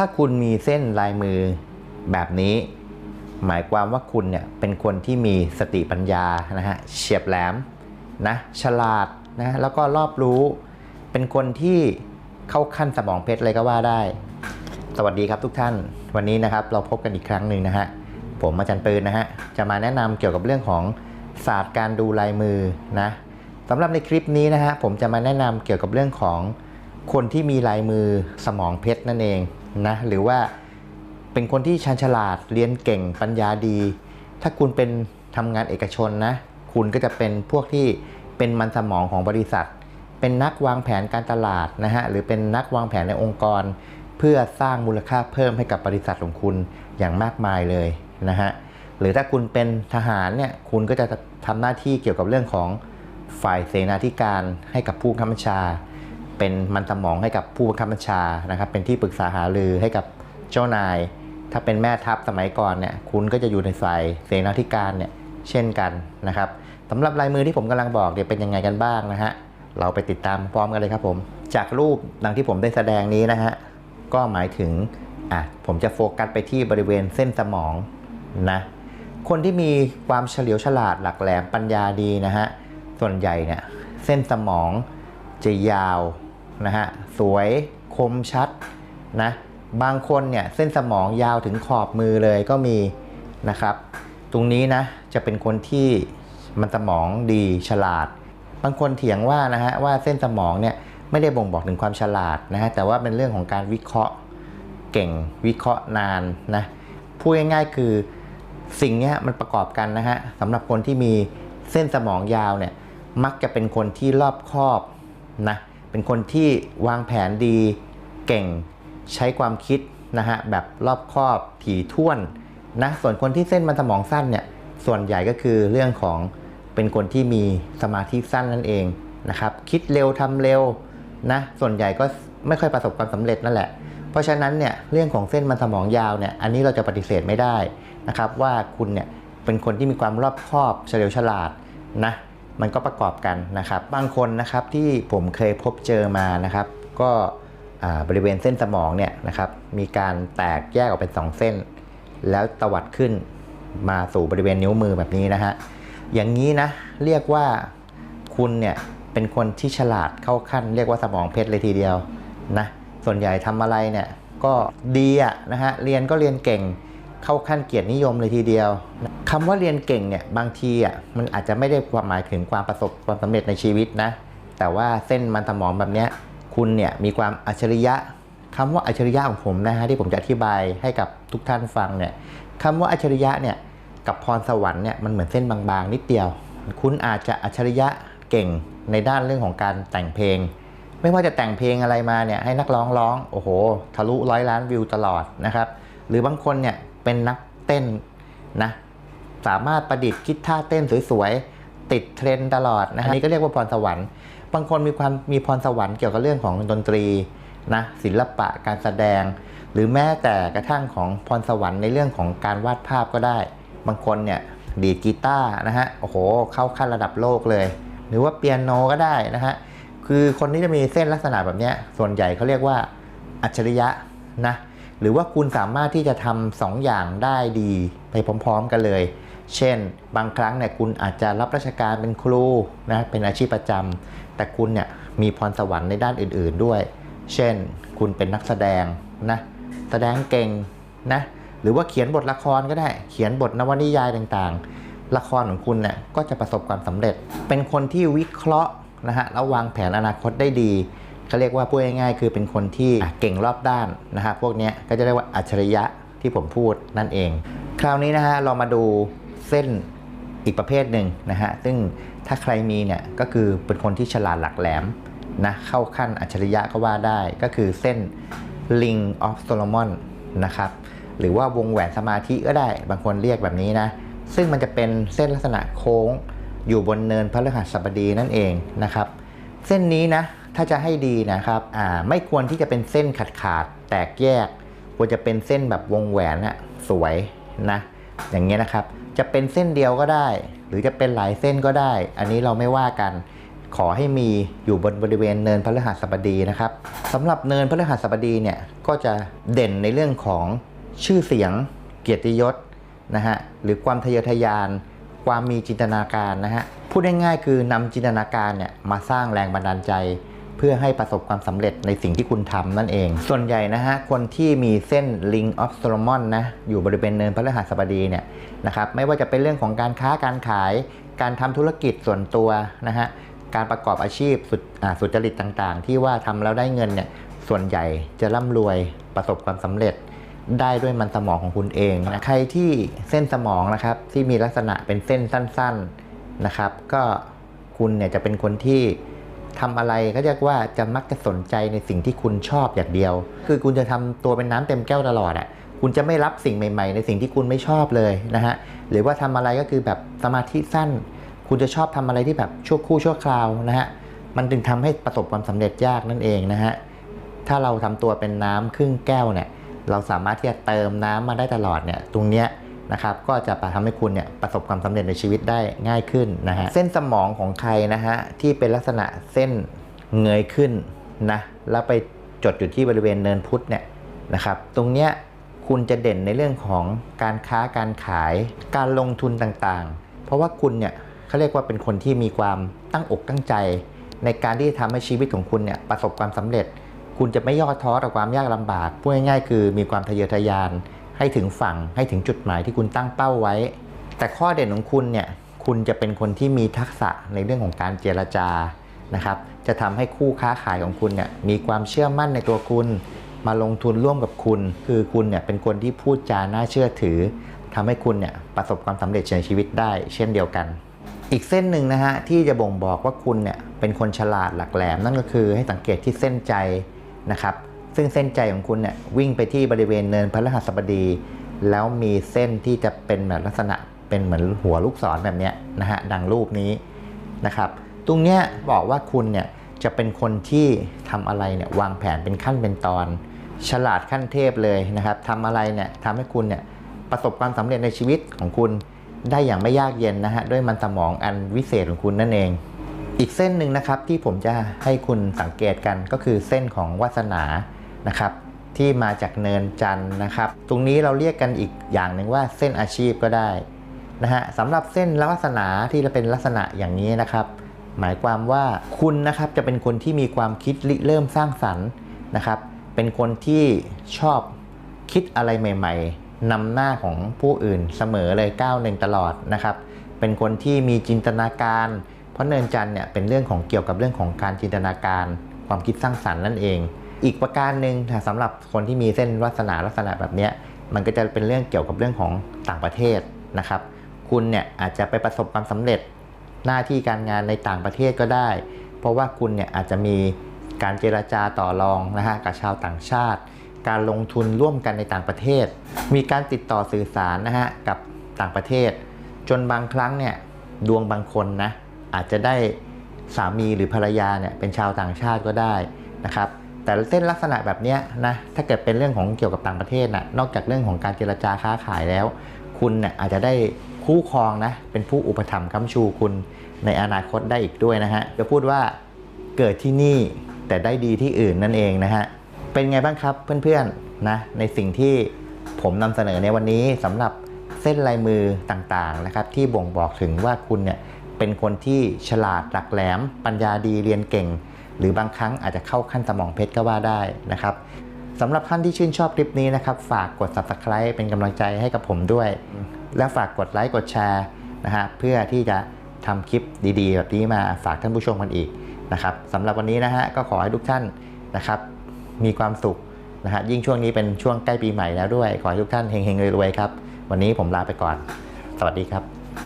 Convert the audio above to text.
ถ้าคุณมีเส้นลายมือแบบนี้ หมายความว่าคุณเนี่ยเป็นคนที่มีสติปัญญานะฮะเฉียบแหลมนะฉลาดนะแล้วก็รอบรู้ เป็นคนที่เข้าขั้นสมองเพชรเลยก็ว่าได้ สวัสดีครับทุกท่าน วันนี้นะครับเราพบกันอีกครั้งหนึ่งนะฮะผมอาจารย์ปืนนะฮะจะมาแนะนำเกี่ยวกับเรื่องของศาสตร์การดูลายมือนะสำหรับในคลิปนี้นะฮะผมจะมาแนะนำเกี่ยวกับเรื่องของคนที่มีลายมือสมองเพชรนั่นเอง นะหรือว่าเป็นคนที่ชันฉลาดเรียนเก่งปัญญาดี ถ้าคุณเป็นทำงานเอกชนนะ คุณก็จะเป็นพวกที่เป็นมันสมองของบริษัท เป็นนักวางแผนการตลาดนะฮะหรือเป็นนักวางแผนในองค์กร เพื่อสร้างมูลค่าเพิ่มให้กับบริษัทของคุณอย่างมากมายเลยนะฮะหรือถ้าคุณเป็นทหารเนี่ยคุณก็จะทำหน้าที่เกี่ยวกับเรื่องของฝ่ายเสนาธิการให้กับผู้บังคับบัญชา เป็นมันสมองให้กับผู้บังคับบัญชานะครับ เป็นที่ปรึกษาหารือให้กับเจ้านาย ถ้าเป็นแม่ทัพสมัยก่อนเนี่ยคุณก็จะอยู่ในฝ่ายเสนาธิการเนี่ยเช่นกันนะครับสำหรับลายมือที่ผมกำลังบอกเนี่ยวเป็นยังไงกันบ้างนะฮะเราไปติดตามพร้อมกันเลยครับผม จากรูปดังที่ผมได้แสดงนี้นะฮะก็หมายถึงอะผมจะโฟกัสไปที่บริเวณเส้นสมองนะคนที่มีความเฉลียวฉลาดหลักแหลมปัญญาดีนะฮะส่วนใหญ่เนี่ยเส้นสมองจะยาว นะฮะสวยคมชัดนะบางคนเนี่ยเส้นสมองยาวถึงขอบมือเลยก็มีนะครับ ตรงนี้นะจะเป็นคนที่มันสมองดีฉลาด บางคนเถียงว่านะฮะว่าเส้นสมองเนี่ยไม่ได้บ่งบอกถึงความฉลาดนะฮะแต่ว่าเป็นเรื่องของการวิเคราะห์เก่งวิเคราะห์นานนะพูดง่ายๆคือสิ่งเนี้ยมันประกอบกันนะฮะสำหรับคนที่มีเส้นสมองยาวเนี่ยมักจะเป็นคนที่รอบคอบนะ เป็นคนที่วางแผนดีเก่งใช้ความคิดนะฮะแบบรอบคอบถี่ถ้วนนะส่วนคนที่เส้นมันสมองสั้นเนี่ยส่วนใหญ่ก็คือเรื่องของเป็นคนที่มีสมาธิสั้นนั่นเองนะครับคิดเร็วทำเร็วนะส่วนใหญ่ก็ไม่ค่อยประสบความสำเร็จนั่นแหละ เพราะฉะนั้นเนี่ยเรื่องของเส้นมันสมองยาวเนี่ยอันนี้เราจะปฏิเสธไม่ได้นะครับว่าคุณเนี่ยเป็นคนที่มีความรอบคอบเฉลียวฉลาดนะ มันก็ประกอบกันนะครับ บางคนนะครับที่ผมเคยพบเจอมานะครับ ก็บริเวณเส้นสมองเนี่ยนะครับมีการแตกแยกออกเป็น 2 เส้น แล้วตวัดขึ้นมาสู่บริเวณนิ้วมือแบบนี้นะฮะอย่างนี้นะเรียกว่าคุณเนี่ยเป็นคนที่ฉลาดเข้าขั้น เรียกว่าสมองเพชรเลยทีเดียวนะส่วนใหญ่ทำอะไรเนี่ยก็ดีอะนะฮะเรียนก็เรียนเก่ง เข้าขั้นเกียรตินิยมเลยทีเดียวคำว่าเรียนเก่งเนี่ยบางทีอะมันอาจจะไม่ได้ความหมายถึงความประสบความสำเร็จในชีวิตนะ แต่ว่าเส้นมันสมองแบบเนี้ยคุณเนี่ยมีความอัจฉริยะคำว่าอัจฉริยะของผมนะฮะที่ผมจะอธิบายให้กับทุกท่านฟังเนี่ยคำว่าอัจฉริยะเนี่ยกับพรสวรรค์เนี่ยมันเหมือนเส้นบางๆนิดเดียว คุณอาจจะอัจฉริยะเก่งในด้านเรื่องของการแต่งเพลง ไม่ว่าจะแต่งเพลงอะไรมาเนี่ยให้นักร้องร้องโอ้โห ทะลุร้อยล้านวิวตลอดนะครับ หรือบางคนเนี่ย เป็นนักเต้นนะสามารถประดิษฐ์คิดท่าเต้นสวยๆ ติดเทรนตลอดนะฮะนี่ก็เรียกว่าพรสวรรค์ บางคนมีความมีพรสวรรค์เกี่ยวกับเรื่องของดนตรีนะศิลปะการแสดง หรือแม้แต่กระทั่งของพรสวรรค์ในเรื่องของการวาดภาพก็ได้ บางคนเนี่ยดีดกีตาร์นะฮะโอ้โหเข้าขั้นระดับโลกเลย หรือว่าเปียโนก็ได้นะฮะคือคนที่จะมีเส้นลักษณะแบบนี้ส่วนใหญ่เขาเรียกว่าอัจฉริยะนะ หรือว่าคุณสามารถที่จะทำสองอย่างได้ดีไปพร้อมๆกันเลย เช่น บางครั้งเนี่ยคุณอาจจะรับราชการเป็นครูนะเป็นอาชีพประจำแต่คุณเนี่ยมีพรสวรรค์ในด้านอื่นๆด้วย เช่น คุณเป็นนักแสดงนะแสดงเก่งนะหรือว่าเขียนบทละครก็ได้ เขียนบทนวนิยายต่างๆ ละครของคุณเนี่ยก็จะประสบความสำเร็จ เป็นคนที่วิเคราะห์นะฮะแล้ววางแผนอนาคตได้ดี เขาเรียกว่าพูดง่ายๆ คือเป็นคนที่เก่งรอบด้านนะฮะพวกนี้ก็จะเรียกว่าอัจฉริยะที่ผมพูดนั่นเอง คราวนี้นะฮะเรามาดูเส้นอีกประเภทหนึ่งนะฮะซึ่งถ้าใครมีเนี่ยก็คือเป็นคนที่ฉลาดหลักแหลมนะเข้าขั้นอัจฉริยะก็ว่าได้ก็คือเส้น Ring of Solomon นะครับหรือว่าวงแหวนสมาธิก็ได้บางคนเรียกแบบนี้นะซึ่งมันจะเป็นเส้นลักษณะโค้งอยู่บนเนินพระฤหัสบดีนั่นเองนะครับ เส้นนี้นะ ถ้าจะให้ดีนะครับอ่าไม่ควรที่จะเป็นเส้นขาดขาดแตกแยก ควรจะเป็นเส้นแบบวงแหวนอะสวยนะอย่างเงี้ยนะครับ จะเป็นเส้นเดียวก็ได้ หรือจะเป็นหลายเส้นก็ได้ อันนี้เราไม่ว่ากันขอให้มีอยู่บนบริเวณเนินพฤหัสบดีนะครับสำหรับเนินพฤหัสบดีเนี่ยก็จะเด่นในเรื่องของชื่อเสียงเกียรติยศนะฮะหรือความทะเยอทะยาน ความมีจินตนาการนะฮะพูดง่ายๆคือนำจินตนาการเนี่ยมาสร้างแรงบันดาลใจ เพื่อให้ประสบความสำเร็จในสิ่งที่คุณทำนั่นเอง ส่วนใหญ่นะฮะคนที่มีเส้น Ring of Solomon นะอยู่บริเวณเนินพระฤหัสบดีเนี่ยนะครับไม่ว่าจะเป็นเรื่องของการค้าการขาย การทำธุรกิจส่วนตัวนะฮะการประกอบอาชีพสุดอสุจริตต่างๆ ที่ว่าทำแล้วได้เงินเนี่ยส่วนใหญ่จะร่ำรวยประสบความสำเร็จได้ด้วยมันสมองของคุณเองนะใครที่เส้นสมองนะครับที่มีลักษณะเป็นเส้นสั้น ๆนะครับ ก็คุณเนี่ยจะเป็นคนที่ ทำอะไรก็เรียกว่าจะมักจะสนใจในสิ่งที่คุณชอบอย่างเดียว คือคุณจะทำตัวเป็นน้ำเต็มแก้วตลอดอะ่ะคุณจะไม่รับสิ่งใหม่ ๆ ในสิ่งที่คุณไม่ชอบเลยนะฮะหรือว่าทำอะไรก็คือแบบสมาธิสั้น คุณจะชอบทำอะไรที่แบบชั่วครู่ชั่วคราวนะฮะมันจึงทำให้ประสบความสำเร็จยากนั่นเองนะฮะถ้าเราทำตัวเป็นน้ำครึ่งแก้วเนี่ยเราสามารถที่จะเติมน้ำมาได้ตลอดเนี่ยตรงเนี้ย นะครับก็จะทำให้คุณเนี่ยประสบความสำเร็จในชีวิตได้ง่ายขึ้นนะฮะเส้นสมองของใครนะฮะที่เป็นลักษณะเส้นเงยขึ้นนะแล้วไปจดอยู่ที่บริเวณเนินพุทธเนี่ยนะครับตรงเนี้ยคุณจะเด่นในเรื่องของการค้าการขายการลงทุนต่างๆ เพราะว่าคุณเนี่ยเขาเรียกว่าเป็นคนที่มีความตั้งอกตั้งใจ ในการที่จะทำให้ชีวิตของคุณเนี่ยประสบความสำเร็จ คุณจะไม่ย่อท้อต่อความยากลำบากพูดง่ายๆคือมีความทะเยอทะยาน ให้ถึงฝั่งให้ถึงจุดหมายที่คุณตั้งเป้าไว้ แต่ข้อเด่นของคุณเนี่ย คุณจะเป็นคนที่มีทักษะในเรื่องของการเจรจานะครับ จะทำให้คู่ค้าขายของคุณเนี่ยมีความเชื่อมั่นในตัวคุณ มาลงทุนร่วมกับคุณ คือคุณเนี่ยเป็นคนที่พูดจาน่าเชื่อถือทำให้คุณเนี่ยประสบความสำเร็จในชีวิตได้ เช่นเดียวกัน อีกเส้นหนึ่งนะฮะที่จะบ่งบอกว่าคุณเนี่ยเป็นคนฉลาดหลักแหลมนั่นก็คือให้สังเกตที่เส้นใจนะครับ ซึ่งเส้นใจของคุณเนี่ยวิ่งไปที่บริเวณเนินพระรหัสบดี แล้วมีเส้นที่จะเป็นแบบลักษณะเป็นเหมือนหัวลูกศรแบบนี้นะฮะดังรูปนี้นะครับตรงเนี้ยบอกว่าคุณเนี่ยจะเป็นคนที่ทำอะไรเนี่ยวางแผนเป็นขั้นเป็นตอน ฉลาดขั้นเทพเลยนะครับทำอะไรเนี่ยทำให้คุณเนี่ยประสบความสำเร็จในชีวิตของคุณได้อย่างไม่ยากเย็นนะฮะด้วยมันสมองอันวิเศษของคุณนั่นเอง อีกเส้นหนึ่งนะครับที่ผมจะให้คุณสังเกตกันก็คือเส้นของวาสนา นะครับที่มาจากเนินจันนะครับ ตรงนี้เราเรียกกันอีกอย่างหนึ่งว่าเส้นอาชีพก็ได้นะฮะสำหรับเส้นละวาสนาที่จะเป็นลักษณะอย่างนี้นะครับ หมายความว่าคุณนะครับจะเป็นคนที่มีความคิดริเริ่มสร้างสรรค์นะครับ เป็นคนที่ชอบคิดอะไรใหม่ ๆนำหน้าของผู้อื่นเสมอเลยก้าวหนึ่งตลอดนะครับ เป็นคนที่มีจินตนาการ เพราะเนินจันเนี่ยเป็นเรื่องของเกี่ยวกับเรื่องของการจินตนาการ ความคิดสร้างสรรค์นั่นเอง อีกประการหนึ่งถ้าสำหรับคนที่มีเส้นวาสนาลักษณะแบบนี้มันก็จะเป็นเรื่องเกี่ยวกับเรื่องของต่างประเทศนะครับ คุณเนี่ยอาจจะไปประสบความสำเร็จหน้าที่การงานในต่างประเทศก็ได้ เพราะว่าคุณเนี่ยอาจจะมีการเจราจาต่อรองนะฮะกับชาวต่างชาติ การลงทุนร่วมกันในต่างประเทศ มีการติดต่อสื่อสารนะฮะกับต่างประเทศ จนบางครั้งเนี่ยดวงบางคนนะอาจจะได้สามีหรือภรรยาเนี่ยเป็นชาวต่างชาติก็ได้นะครับ แต่เส้นลักษณะแบบนี้นะถ้าเกิดเป็นเรื่องของเกี่ยวกับต่างประเทศนะนอกจากเรื่องของการเจรจาค้าขายแล้ว คุณเนี่ยอาจจะได้คู่ครองนะเป็นผู้อุปถัมภ์ค้ำชูคุณในอนาคตได้อีกด้วยนะฮะจะพูดว่าเกิดที่นี่แต่ได้ดีที่อื่นนั่นเองนะฮะเป็นไงบ้างครับเพื่อนๆนะในสิ่งที่ผมนำเสนอในวันนี้สำหรับเส้นลายมือต่างๆนะครับที่บ่งบอกถึงว่าคุณเนี่ยเป็นคนที่ฉลาดหลักแหลมปัญญาดีเรียนเก่ง หรือบางครั้งอาจจะเข้าขั้นสมองเพชรก็ว่าได้นะครับสำหรับท่านที่ชื่นชอบคลิปนี้นะครับ ฝากกด subscribe เป็นกำลังใจให้กับผมด้วย และฝากกดไลค์กดแชร์นะฮะเพื่อที่จะทำคลิปดี ๆ แบบนี้มาฝากท่านผู้ชมกันอีกนะครับสำหรับวันนี้นะฮะก็ขอให้ทุกท่านนะครับ มีความสุขนะฮะยิ่งช่วงนี้เป็นช่วงใกล้ปีใหม่แล้วด้วย ขอให้ทุกท่านเฮงๆรวยๆครับ วันนี้ผมลาไปก่อน สวัสดีครับ